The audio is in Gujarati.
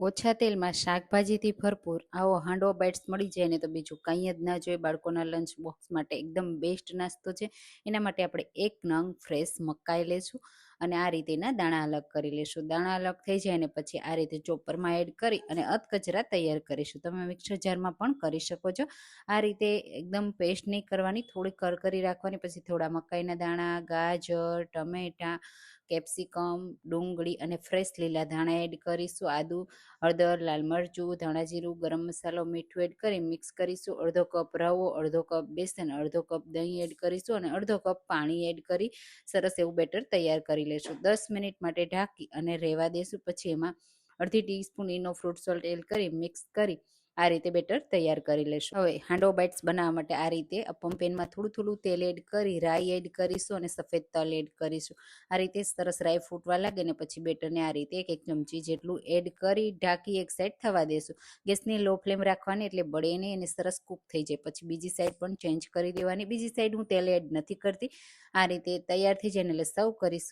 ઓછા તેલમાં શાકભાજીથી ભરપૂર આવો હાંડવો બાઇટ્સ મળી જાય ને તો બીજું કંઈ જ ના જોઈએ. બાળકોના લંચ બોક્સ માટે એકદમ બેસ્ટ નાસ્તો છે. એના માટે આપણે એક નંગ ફ્રેશ મકાઈ લેશું. અને આ રીતેના દાણા અલગ કરી લેશું. દાણા અલગ થઈ જાય ને પછી આ રીતે ચોપરમાં એડ કરી અને અધકચરા તૈયાર કરીશું. તમે મિક્સર જારમાં પણ કરી શકો છો. આ રીતે એકદમ પેસ્ટ નહીં કરવાની, થોડી કરકરી રાખવાની, પછી થોડા મકાઈના દાણા, ગાજર, ટમેટાં કેપ્સિકમ ડુંગળી અને ફ્રેશ લીલા ધાણા એડ કરીશું. આદુ, હળદર, લાલ મરચું, ધાણા જીરું, ગરમ મસાલો, મીઠું એડ કરી મિક્સ કરીશું. અડધો કપ રવો, અડધો કપ બેસન, અડધો કપ દહીં એડ કરીશું અને અડધો કપ પાણી એડ કરી સરસ એવું બેટર તૈયાર કરી લેશું. દસ મિનિટ માટે ઢાંકી અને રહેવા દેશું. પછી એમાં અડધી teaspoon Eno fruit salt add કરી, મિક્સ કરી, આ રીતે બેટર તૈયાર કરી લેશું. હવે હાંડો બાઇટ્સ બનાવવા માટે આ રીતે અપમ પેનમાં થોડું થોડું તેલ એડ કરી, રાઈ એડ કરીશું અને સફેદ તલ એડ કરીશું. આ રીતે સરસ રાઈ ફૂટવા લાગે ને પછી બેટરને આ રીતે એક એક ચમચી જેટલું એડ કરી ઢાંકી એક સાઈડ થવા દેશું. ગેસની લો ફ્લેમ રાખવાની એટલે બળે નહીં અને સરસ કૂક થઈ જાય. પછી બીજી સાઈડ પણ ચેન્જ કરી દેવાની. બીજી સાઈડ હું તેલ એડ નથી કરતી. આ રીતે તૈયાર થઈ જાય એટલે સર્વ કરીશું.